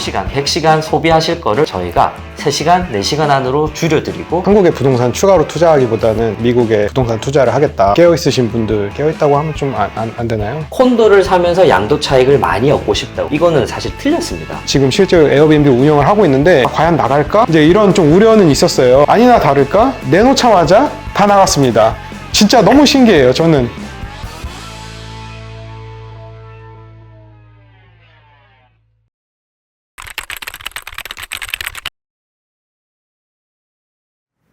50시간, 100시간 소비하실 거를 저희가 3시간, 4시간 안으로 줄여드리고 한국의 부동산 추가로 투자하기보다는 미국에 부동산 투자를 하겠다. 깨어 있으신 분들 깨어 있다고 하면 좀안 되나요? 콘도를 사면서 양도 차익을 많이 얻고 싶다고 이거는 사실 틀렸습니다. 지금 실제로 에어비앤비 운영을 하고 있는데 과연 나갈까? 이제 이런 좀 우려는 있었어요. 아니나 다를까? 내놓자마자 다 나갔습니다. 진짜 너무 신기해요. 저는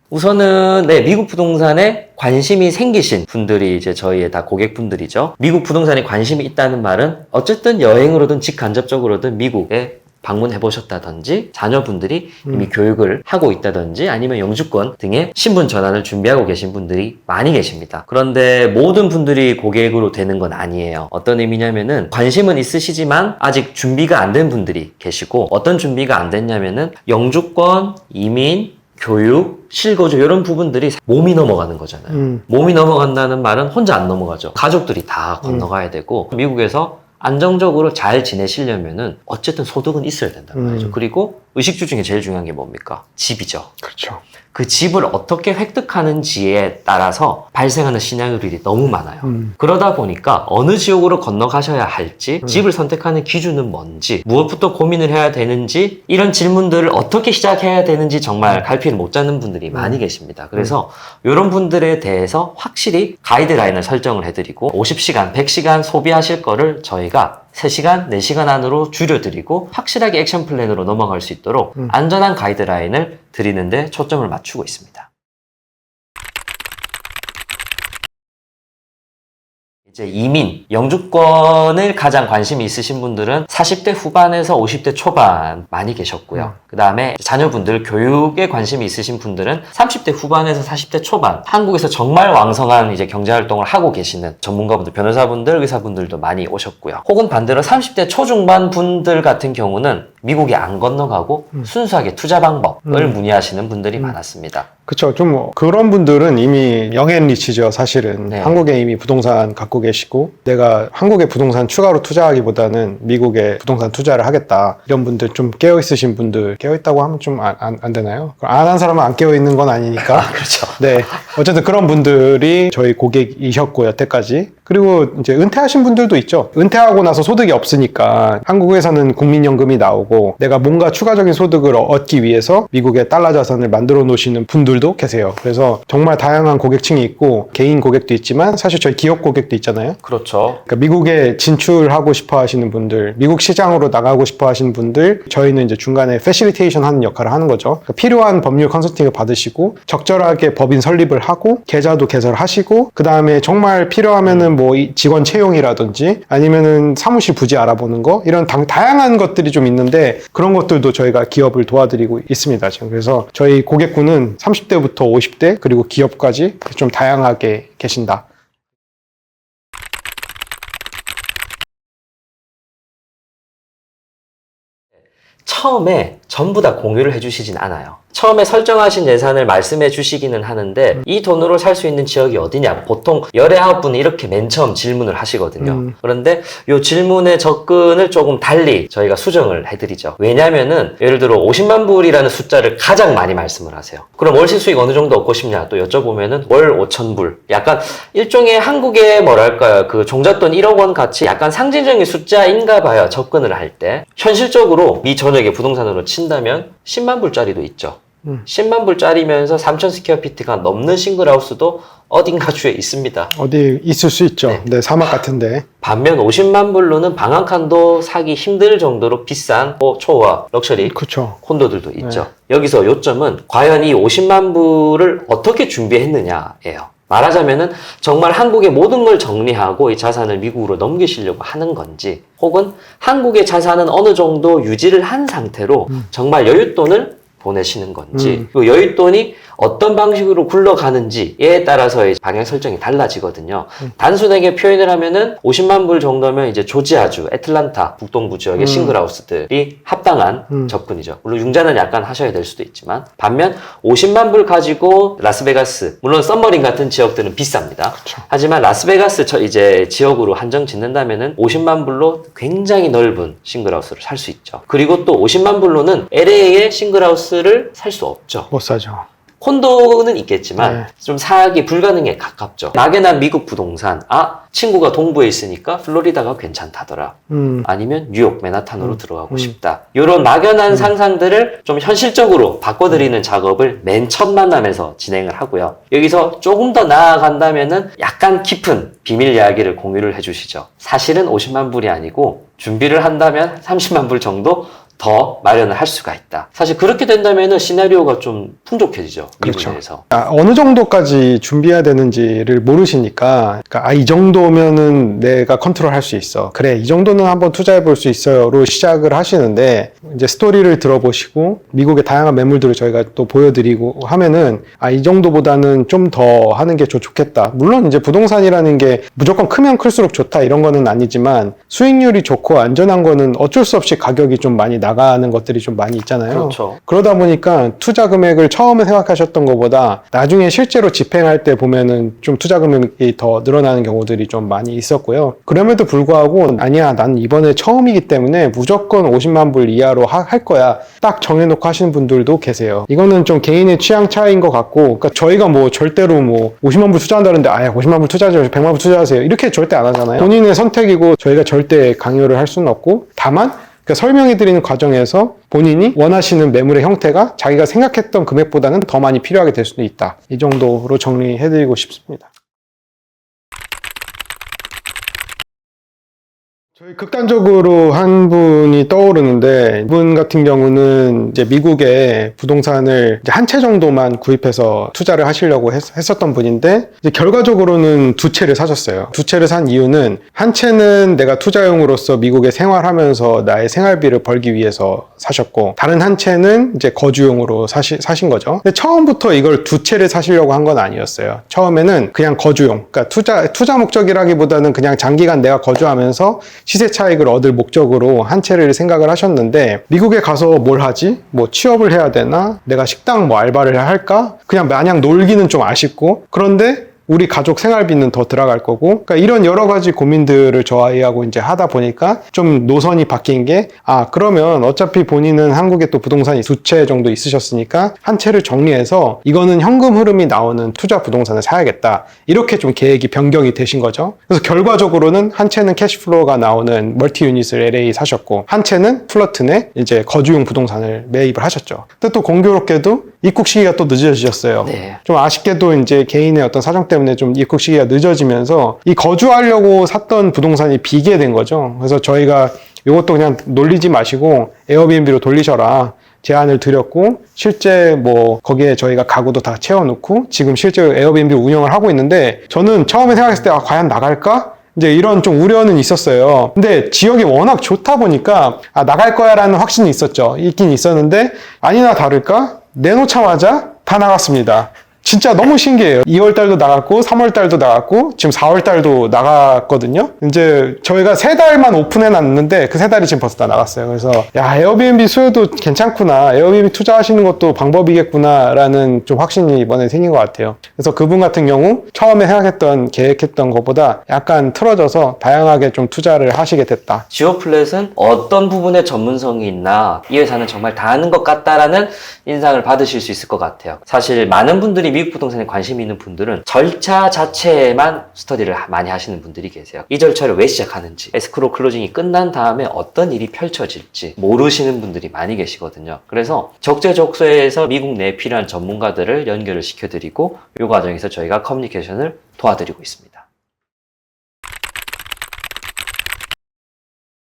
우선은 네 미국 부동산에 관심이 생기신 분들이 이제 저희의 다 고객분들이죠. 미국 부동산에 관심이 있다는 말은 어쨌든 여행으로든 직간접적으로든 미국에 방문해 보셨다든지 자녀분들이 이미 교육을 하고 있다든지 아니면 영주권 등의 신분 전환을 준비하고 계신 분들이 많이 계십니다. 그런데 모든 분들이 고객으로 되는 건 아니에요. 어떤 의미냐면은 관심은 있으시지만 아직 준비가 안 된 분들이 계시고 어떤 준비가 안 됐냐면은 영주권, 이민, 교육, 실거주 이런 부분들이 몸이 넘어가는 거잖아요. 음. 몸이 넘어간다는 말은 혼자 안 넘어가죠. 가족들이 다 건너가야 되고 미국에서 안정적으로 잘 지내시려면은 어쨌든 소득은 있어야 된단 말이죠. 음. 그리고 의식주 중에 제일 중요한 게 뭡니까? 집이죠. 그렇죠. 그 집을 어떻게 획득하는지에 따라서 발생하는 시나리오들이 너무 많아요. 음. 그러다 보니까 어느 지역으로 건너가셔야 할지, 집을 선택하는 기준은 뭔지, 무엇부터 고민을 해야 되는지, 이런 질문들을 어떻게 시작해야 되는지 정말 갈피를 못 잡는 분들이 많이 계십니다. 그래서 이런 분들에 대해서 확실히 가이드라인을 설정을 해드리고, 50시간, 100시간 소비하실 거를 저희가 3시간, 4시간 안으로 줄여드리고 확실하게 액션 플랜으로 넘어갈 수 있도록 음. 안전한 가이드라인을 드리는데 초점을 맞추고 있습니다. 이제 이민, 영주권을 가장 관심이 있으신 분들은 40대 후반에서 50대 초반 많이 계셨고요. 그 다음에 자녀분들 교육에 관심이 있으신 분들은 30대 후반에서 40대 초반, 한국에서 정말 왕성한 이제 경제활동을 하고 계시는 전문가분들, 변호사분들, 의사분들도 많이 오셨고요. 혹은 반대로 30대 초중반 분들 같은 경우는 미국에 안 건너가고 순수하게 투자 방법을 음. 문의하시는 분들이 많았습니다. 그렇죠. 좀 뭐 그런 분들은 이미 영앤 리치죠. 사실은 네. 한국에 이미 부동산 갖고 계시고 내가 한국에 부동산 추가로 투자하기보다는 미국에 부동산 투자를 하겠다. 이런 분들 좀 깨어 있으신 분들 깨어 있다고 하면 좀안 되나요? 안 한 사람은 안 깨어 있는 건 아니니까. 그렇죠. 네. 어쨌든 그런 분들이 저희 고객이셨고, 여태까지. 그리고 이제 은퇴하신 분들도 있죠. 은퇴하고 나서 소득이 없으니까 한국에서는 국민연금이 나오고 내가 뭔가 추가적인 소득을 얻기 위해서 미국에 달러 자산을 만들어 놓으시는 분들도 계세요. 그래서 정말 다양한 고객층이 있고 개인 고객도 있지만 사실 저희 기업 고객도 있잖아요. 그렇죠. 그러니까 미국에 진출하고 싶어 하시는 분들, 미국 시장으로 나가고 싶어 하시는 분들, 저희는 이제 중간에 패실리테이션 하는 역할을 하는 거죠. 그러니까 필요한 법률 컨설팅을 받으시고 적절하게 법인 설립을 하고 계좌도 개설하시고 그 다음에 정말 필요하면은 뭐이 직원 채용이라든지 아니면은 사무실 부지 알아보는 거 이런 당- 다양한 것들이 좀 있는데 그런 것들도 저희가 기업을 도와드리고 있습니다. 지금 그래서 저희 고객군은 30대부터 50대 그리고 기업까지 좀 다양하게 계신다. 처음에 전부 다 공유를 해주시진 않아요. 처음에 설정하신 예산을 말씀해 주시기는 하는데 이 돈으로 살 수 있는 지역이 어디냐 보통 열아홉 분이 이렇게 맨 처음 질문을 하시거든요. 음. 그런데 이 질문의 접근을 조금 달리 저희가 수정을 해드리죠. 왜냐면은 예를 들어 50만 불이라는 숫자를 가장 많이 말씀을 하세요. 그럼 월시 수익 어느 정도 얻고 싶냐 또 여쭤보면은 월 5천 불. 약간 일종의 한국의 뭐랄까요 그 종잣돈 1억 원 같이 약간 상징적인 숫자인가 봐요. 접근을 할 때. 현실적으로 이 전역의 부동산으로 친다면 10만 불짜리도 있죠. 음. 10만 불짜리면서 3천 스퀘어 피트가 넘는 싱글하우스도 어딘가 주에 있습니다. 어디 있을 수 있죠. 네. 네, 사막 같은데. 반면 50만 불로는 방 한 칸도 사기 힘들 정도로 비싼 뭐 초와 럭셔리 그렇죠. 콘도들도 있죠. 여기서 요점은 과연 이 50만 불을 어떻게 준비했느냐예요. 말하자면은 정말 한국의 모든 걸 정리하고 이 자산을 미국으로 넘기시려고 하는 건지 혹은 한국의 자산은 어느 정도 유지를 한 상태로 정말 여윳돈을 보내시는 건지 음. 그 여윳돈이 어떤 방식으로 굴러가는지에 따라서 방향 설정이 달라지거든요. 단순하게 표현을 하면은 50만 불 정도면 이제 조지아주, 애틀란타, 북동부 지역의 음. 싱글하우스들이 합당한 음. 접근이죠. 물론 융자는 약간 하셔야 될 수도 있지만 반면 50만 불 가지고 라스베가스, 물론 썸머린 같은 지역들은 비쌉니다. 그쵸. 하지만 라스베가스 저 이제 지역으로 한정 짓는다면은 50만 불로 굉장히 넓은 싱글하우스를 살 수 있죠. 그리고 또 50만 불로는 LA의 싱글하우스 를 살 수 없죠. 못 사죠. 콘도는 있겠지만 네. 좀 사기 불가능에 가깝죠. 막연한 미국 부동산. 아, 친구가 동부에 있으니까 플로리다가 괜찮다더라. 음. 아니면 뉴욕 맨하탄으로 들어가고 음. 싶다. 이런 막연한 상상들을 좀 현실적으로 바꿔드리는 작업을 맨 첫 만남에서 진행을 하고요. 여기서 조금 더 나아간다면은 약간 깊은 비밀 이야기를 공유를 해주시죠. 사실은 50만 불이 아니고 준비를 한다면 30만 불 정도 더 마련을 할 수가 있다. 사실 그렇게 된다면은 시나리오가 좀 풍족해지죠. 그렇죠. 미국에서. 아, 어느 정도까지 준비해야 되는지를 모르시니까 그러니까 아, 이 정도면은 내가 컨트롤할 수 있어. 그래, 이 정도는 한번 투자해 볼 수 있어요로 시작을 하시는데 이제 스토리를 들어보시고 미국의 다양한 매물들을 저희가 또 보여드리고 하면은 아, 이 정도보다는 좀 더 하는 게 좋- 좋겠다. 물론 이제 부동산이라는 게 무조건 크면 클수록 좋다 이런 거는 아니지만 수익률이 좋고 안전한 거는 어쩔 수 없이 가격이 좀 많이 나 가는 것들이 좀 많이 있잖아요. 그렇죠. 그러다 보니까 투자 금액을 처음에 생각하셨던 것보다 나중에 실제로 집행할 때 보면은 좀 투자 금액이 더 늘어나는 경우들이 좀 많이 있었고요. 그럼에도 불구하고 아니야, 난 이번에 처음이기 때문에 무조건 50만 불 이하로 하- 할 거야. 딱 정해놓고 하시는 분들도 계세요. 이거는 좀 개인의 취향 차이인 것 같고, 그러니까 저희가 뭐 절대로 뭐 50만 불 투자한다는데 아예 50만 불 투자하지 마시고 100만 불 투자하세요. 이렇게 절대 안 하잖아요. 본인의 선택이고 저희가 절대 강요를 할 수는 없고, 다만 그러니까 설명해 드리는 과정에서 본인이 원하시는 매물의 형태가 자기가 생각했던 금액보다는 더 많이 필요하게 될 수도 있다. 이 정도로 정리해 드리고 싶습니다. 저희 극단적으로 한 분이 떠오르는데 이분 같은 경우는 이제 미국에 부동산을 한 채 정도만 구입해서 투자를 하시려고 했, 었던 분인데 결과적으로는 두 채를 사셨어요. 두 채를 산 이유는 한 채는 내가 투자용으로서 미국에 생활하면서 나의 생활비를 벌기 위해서 사셨고 다른 한 채는 이제 거주용으로 사시, 사신 거죠. 근데 처음부터 이걸 두 채를 사시려고 한 건 아니었어요. 처음에는 그냥 거주용, 그러니까 투자 투자 목적이라기보다는 그냥 장기간 내가 거주하면서 시세 차익을 얻을 목적으로 한 채를 생각을 하셨는데 미국에 가서 뭘 하지? 뭐 취업을 해야 되나? 내가 식당 뭐 알바를 할까? 그냥 마냥 놀기는 좀 아쉽고 그런데 우리 가족 생활비는 더 들어갈 거고 그러니까 이런 여러 가지 고민들을 저희하고 이제 하다 보니까 좀 노선이 바뀐 게 아 그러면 어차피 본인은 한국에 또 부동산이 두 채 정도 있으셨으니까 한 채를 정리해서 이거는 현금 흐름이 나오는 투자 부동산을 사야겠다. 이렇게 좀 계획이 변경이 되신 거죠. 그래서 결과적으로는 한 채는 캐시플로우가 나오는 멀티 유닛을 LA 사셨고 한 채는 플러튼에 이제 거주용 부동산을 매입을 하셨죠. 근데 또 공교롭게도 입국 시기가 또 늦어지셨어요. 네. 좀 아쉽게도 이제 개인의 어떤 사정 때문에 좀 입국 시기가 늦어지면서 이 거주하려고 샀던 부동산이 비게 된 거죠. 그래서 저희가 이것도 그냥 놀리지 마시고 에어비앤비로 돌리셔라. 제안을 드렸고 실제 뭐 거기에 저희가 가구도 다 채워놓고 지금 실제 에어비앤비 운영을 하고 있는데 저는 처음에 생각했을 때 아, 과연 나갈까? 이제 이런 좀 우려는 있었어요. 근데 지역이 워낙 좋다 보니까 아, 나갈 거야라는 확신이 있었죠. 있긴 있었는데 아니나 다를까 내놓자마자 다 나갔습니다. 진짜 너무 신기해요. 2월 달도 나갔고, 3월 달도 나갔고, 지금 4월 달도 나갔거든요. 이제 저희가 세 달만 오픈해 놨는데 그 세 달이 지금 벌써 다 나갔어요. 그래서 야, 에어비앤비 수요도 괜찮구나. 에어비앤비 투자하시는 것도 방법이겠구나라는 좀 확신이 이번에 생긴 것 같아요. 그래서 그분 같은 경우 처음에 생각했던, 계획했던 것보다 약간 틀어져서 다양하게 좀 투자를 하시게 됐다. 지오플랫은 어떤 부분에 전문성이 있나 이 회사는 정말 다 아는 것 같다라는 인상을 받으실 수 있을 것 같아요. 사실 많은 분들이 미국 부동산에 관심이 있는 분들은 절차 자체에만 스터디를 하- 많이 하시는 분들이 계세요. 이 절차를 왜 시작하는지, 에스크로 클로징이 끝난 다음에 어떤 일이 펼쳐질지 모르시는 분들이 많이 계시거든요. 그래서 적재적소에서 미국 내에 필요한 전문가들을 연결을 시켜드리고 이 과정에서 저희가 커뮤니케이션을 도와드리고 있습니다.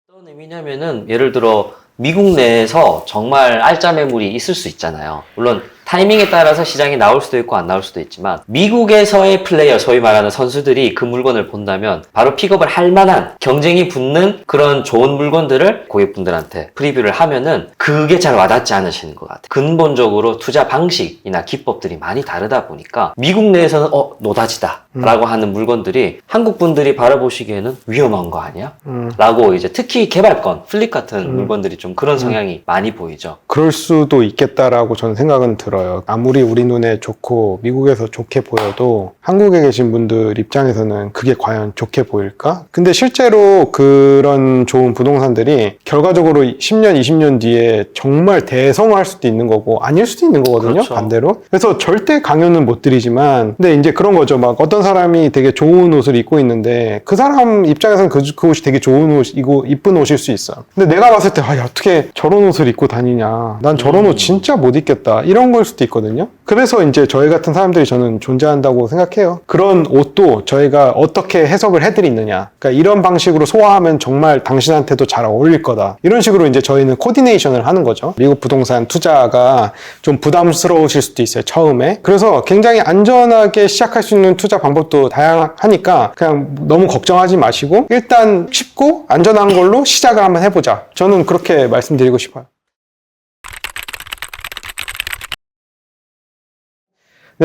어떤 의미냐면은 예를 들어 미국 내에서 정말 알짜 매물이 있을 수 있잖아요. 물론 타이밍에 따라서 시장이 나올 수도 있고 안 나올 수도 있지만 미국에서의 플레이어 소위 말하는 선수들이 그 물건을 본다면 바로 픽업을 할 만한 경쟁이 붙는 그런 좋은 물건들을 고객분들한테 프리뷰를 하면은 그게 잘 와닿지 않으시는 것 같아요. 근본적으로 투자 방식이나 기법들이 많이 다르다 보니까 미국 내에서는 어 노다지다 라고 하는 물건들이 한국 분들이 바라보시기에는 위험한 거 아니야? 음. 라고 이제 특히 개발권, 플립 같은 물건들이 좀 그런 성향이 많이 보이죠. 그럴 수도 있겠다라고 저는 생각은 들어요. 아무리 우리 눈에 좋고 미국에서 좋게 보여도 한국에 계신 분들 입장에서는 그게 과연 좋게 보일까? 근데 실제로 그런 좋은 부동산들이 결과적으로 10년, 20년 뒤에 정말 대성할 수도 있는 거고 아닐 수도 있는 거거든요. 그렇죠. 반대로. 그래서 절대 강요는 못 드리지만 근데 이제 그런 거죠. 막 어떤 사람이 되게 좋은 옷을 입고 있는데 그 사람 입장에서는 그, 그 옷이 되게 좋은 옷이고 이쁜 옷일 수 있어요. 근데 내가 봤을 때 아, 야, 어떻게 저런 옷을 입고 다니냐. 난 저런 옷 진짜 못 입겠다. 이런 걸 수도 있거든요. 그래서 이제 저희 같은 사람들이 저는 존재한다고 생각해요. 그런 옷도 저희가 어떻게 해석을 해드리느냐. 그러니까 이런 방식으로 소화하면 정말 당신한테도 잘 어울릴 거다. 이런 식으로 이제 저희는 코디네이션을 하는 거죠. 미국 부동산 투자가 좀 부담스러우실 수도 있어요. 처음에. 그래서 굉장히 안전하게 시작할 수 있는 투자 방법도 다양하니까 그냥 너무 걱정하지 마시고 일단 쉽고 안전한 걸로 시작을 한번 해보자. 저는 그렇게 말씀드리고 싶어요.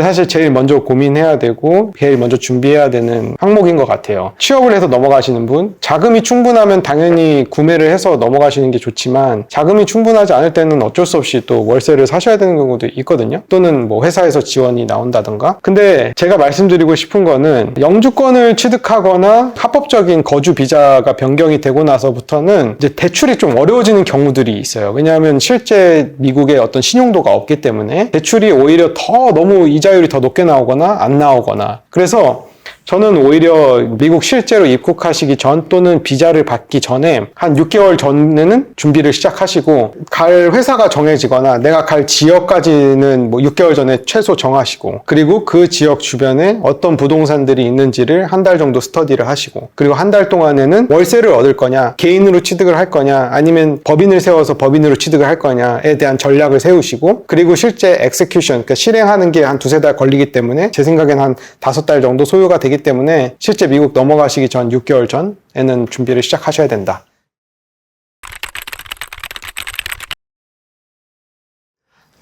사실 제일 먼저 고민해야 되고 제일 먼저 준비해야 되는 항목인 것 같아요. 취업을 해서 넘어가시는 분, 자금이 충분하면 당연히 구매를 해서 넘어가시는 게 좋지만 자금이 충분하지 않을 때는 어쩔 수 없이 또 월세를 사셔야 되는 경우도 있거든요. 또는 뭐 회사에서 지원이 나온다던가. 근데 제가 말씀드리고 싶은 거는 영주권을 취득하거나 합법적인 거주 비자가 변경이 되고 나서부터는 이제 대출이 좀 어려워지는 경우들이 있어요. 왜냐하면 실제 미국의 어떤 신용도가 없기 때문에 대출이 오히려 더 너무 이자 율이 더 높게 나오거나 안 나오거나. 그래서 저는 오히려 미국 실제로 입국하시기 전 또는 비자를 받기 전에 한 6개월 전에는 준비를 시작하시고 갈 회사가 정해지거나 내가 갈 지역까지는 뭐 6개월 전에 최소 정하시고 그리고 그 지역 주변에 어떤 부동산들이 있는지를 한 달 정도 스터디를 하시고 그리고 한 달 동안에는 월세를 얻을 거냐 개인으로 취득을 할 거냐 아니면 법인을 세워서 법인으로 취득을 할 거냐에 대한 전략을 세우시고 그리고 실제 엑스큐션 그러니까 실행하는 게 한 두세 달 걸리기 때문에 제 생각엔 한 다섯 달 정도 소요가 되기 때문에 실제 미국 넘어가시기 전 6개월 전에는 준비를 시작하셔야 된다.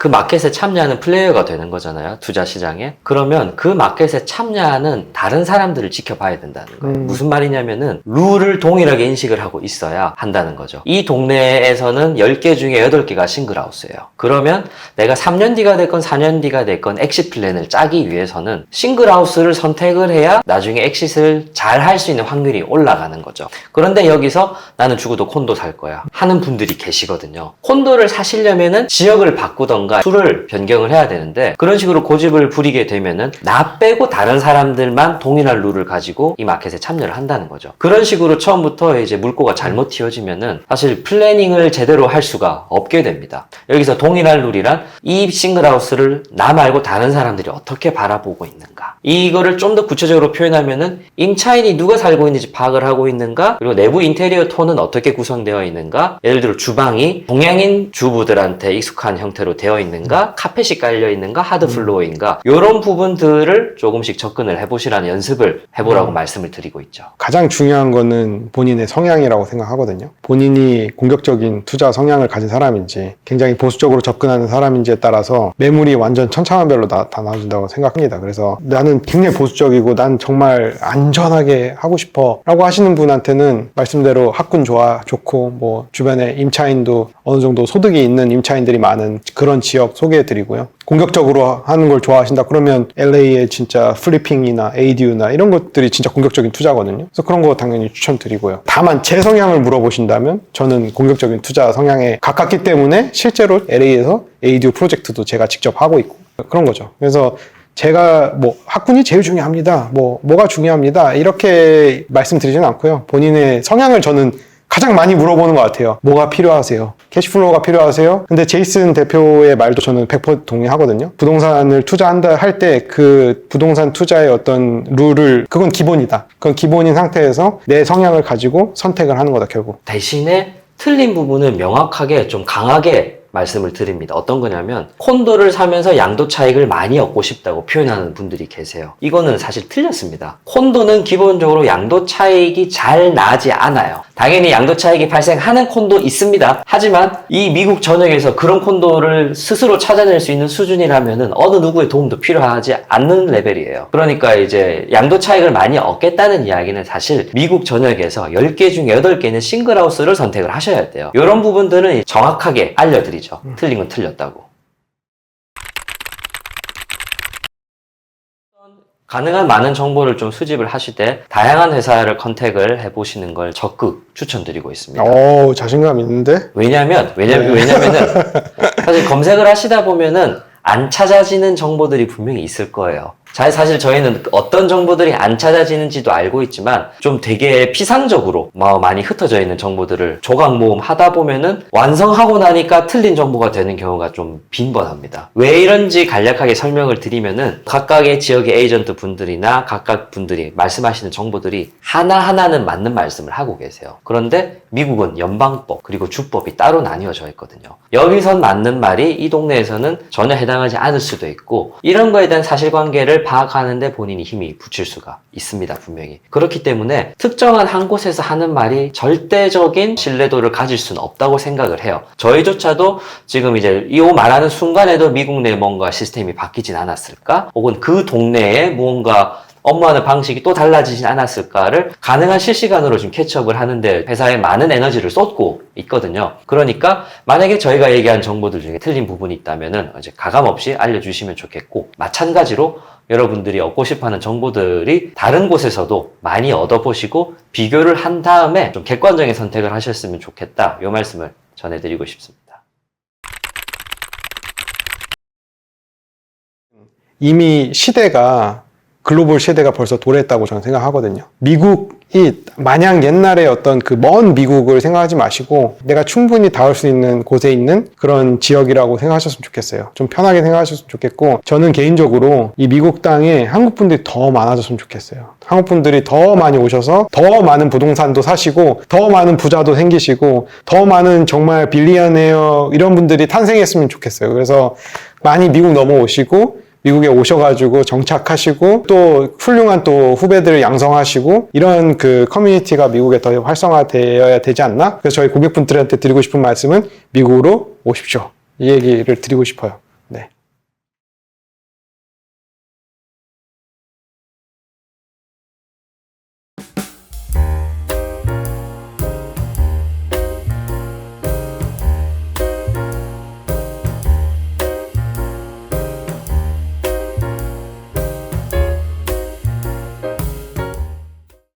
그 마켓에 참여하는 플레이어가 되는 거잖아요. 투자 시장에. 그러면 그 마켓에 참여하는 다른 사람들을 지켜봐야 된다는 거예요. 음. 무슨 말이냐면은 룰을 동일하게 인식을 하고 있어야 한다는 거죠. 이 동네에서는 10개 중에 8개가 싱글하우스예요. 그러면 내가 3년 뒤가 됐건 4년 뒤가 됐건 엑시 플랜을 짜기 위해서는 싱글하우스를 선택을 해야 나중에 엑시트를 잘할 수 있는 확률이 올라가는 거죠. 그런데 여기서 나는 죽어도 콘도 살 거야 하는 분들이 계시거든요. 콘도를 사시려면은 지역을 바꾸던가 수를 변경을 해야 되는데 그런 식으로 고집을 부리게 되면은 나 빼고 다른 사람들만 동일한 룰을 가지고 이 마켓에 참여를 한다는 거죠. 그런 식으로 처음부터 이제 물꼬가 잘못 튀어지면은 사실 플래닝을 제대로 할 수가 없게 됩니다. 여기서 동일한 룰이란 이 싱글하우스를 나 말고 다른 사람들이 어떻게 바라보고 있는가. 이거를 좀 더 구체적으로 표현하면은 임차인이 누가 살고 있는지 파악을 하고 있는가 그리고 내부 인테리어 톤은 어떻게 구성되어 있는가 예를 들어 주방이 동양인 주부들한테 익숙한 형태로 되어 있는 가 카펫이 깔려 있는가 하드 플로어인가 이런 부분들을 조금씩 접근을 해보시라는 연습을 해보라고 말씀을 드리고 있죠. 가장 중요한 거는 본인의 성향이라고 생각하거든요. 본인이 공격적인 투자 성향을 가진 사람인지 굉장히 보수적으로 접근하는 사람인지에 따라서 매물이 완전 천차만별로 나, 다 나눠준다고 생각합니다. 그래서 나는 굉장히 보수적이고 난 정말 안전하게 하고 싶어 라고 하시는 분한테는 말씀대로 학군 좋아 좋고 뭐 주변에 임차인도 어느 정도 소득이 있는 임차인들이 많은 그런 지역 소개해 드리고요. 공격적으로 하는 걸 좋아하신다 그러면 LA의 진짜 플리핑이나 ADU나 이런 것들이 진짜 공격적인 투자거든요. 그래서 그런 거 당연히 추천드리고요. 다만 제 성향을 물어보신다면 저는 공격적인 투자 성향에 가깝기 때문에 실제로 LA에서 ADU 프로젝트도 제가 직접 하고 있고 그런 거죠. 그래서 제가 뭐 학군이 제일 중요합니다. 뭐 뭐가 중요합니다. 이렇게 말씀드리진 않고요. 본인의 성향을 저는 가장 많이 물어보는 것 같아요. 뭐가 필요하세요? 캐시플로우가 필요하세요? 근데 제이슨 대표의 말도 저는 100% 동의하거든요. 부동산을 투자한다 할 때 그 부동산 투자의 어떤 룰을 그건 기본이다. 그건 기본인 상태에서 내 성향을 가지고 선택을 하는 거다 결국. 대신에 틀린 부분은 명확하게 좀 강하게 말씀을 드립니다. 어떤 거냐면 콘도를 사면서 양도 차익을 많이 얻고 싶다고 표현하는 분들이 계세요. 이거는 사실 틀렸습니다. 콘도는 기본적으로 양도 차익이 잘 나지 않아요. 당연히 양도 차익이 발생하는 콘도 있습니다. 하지만 이 미국 전역에서 그런 콘도를 스스로 찾아낼 수 있는 수준이라면은 어느 누구의 도움도 필요하지 않는 레벨이에요. 그러니까 이제 양도 차익을 많이 얻겠다는 이야기는 사실 미국 전역에서 10개 중에 8개는 싱글하우스를 선택을 하셔야 돼요. 이런 부분들은 정확하게 알려드리죠. 틀린 건 틀렸다고. 가능한 많은 정보를 좀 수집을 하시되 다양한 회사를 컨택을 해보시는 걸 적극 추천드리고 있습니다. 오, 자신감 있는데? 왜냐면, 왜냐면, 왜냐면은, 사실 검색을 하시다 보면은 안 찾아지는 정보들이 분명히 있을 거예요. 자, 사실 저희는 어떤 정보들이 안 찾아지는지도 알고 있지만 좀 되게 피상적으로 뭐 많이 흩어져 있는 정보들을 조각 모음 하다 보면은 완성하고 나니까 틀린 정보가 되는 경우가 좀 빈번합니다. 왜 이런지 간략하게 설명을 드리면은 각각의 지역의 에이전트 분들이나 각각 분들이 말씀하시는 정보들이 하나하나는 맞는 말씀을 하고 계세요. 그런데 미국은 연방법 그리고 주법이 따로 나뉘어져 있거든요. 여기선 맞는 말이 이 동네에서는 전혀 해당하지 않을 수도 있고 이런 거에 대한 사실관계를 파악하는데 본인이 힘이 붙일 수가 있습니다 분명히. 그렇기 때문에 특정한 한 곳에서 하는 말이 절대적인 신뢰도를 가질 수는 없다고 생각을 해요. 저희조차도 지금 이제 이 말하는 순간에도 미국 내 뭔가 시스템이 바뀌진 않았을까? 혹은 그 동네에 무언가 업무하는 방식이 또 달라지진 않았을까를 가능한 실시간으로 지금 캐치업을 하는데 회사에 많은 에너지를 쏟고 있거든요. 그러니까 만약에 저희가 얘기한 정보들 중에 틀린 부분이 있다면은 이제 가감 없이 알려주시면 좋겠고 마찬가지로 여러분들이 얻고 싶어하는 정보들이 다른 곳에서도 많이 얻어보시고 비교를 한 다음에 좀 객관적인 선택을 하셨으면 좋겠다. 이 말씀을 전해드리고 싶습니다. 이미 시대가 글로벌 시대가 벌써 도래했다고 저는 생각하거든요. 미국이 마냥 옛날에 어떤 그 먼 미국을 생각하지 마시고 내가 충분히 닿을 수 있는 곳에 있는 그런 지역이라고 생각하셨으면 좋겠어요. 좀 편하게 생각하셨으면 좋겠고 저는 개인적으로 이 미국 땅에 한국 분들이 더 많아졌으면 좋겠어요. 한국 분들이 더 많이 오셔서 더 많은 부동산도 사시고 더 많은 부자도 생기시고 더 많은 정말 빌리언웨어 이런 분들이 탄생했으면 좋겠어요. 그래서 많이 미국 넘어오시고 미국에 오셔가지고 정착하시고 또 훌륭한 또 후배들을 양성하시고 이런 그 커뮤니티가 미국에 더 활성화되어야 되지 않나? 그래서 저희 고객분들한테 드리고 싶은 말씀은 미국으로 오십시오. 이 얘기를 드리고 싶어요.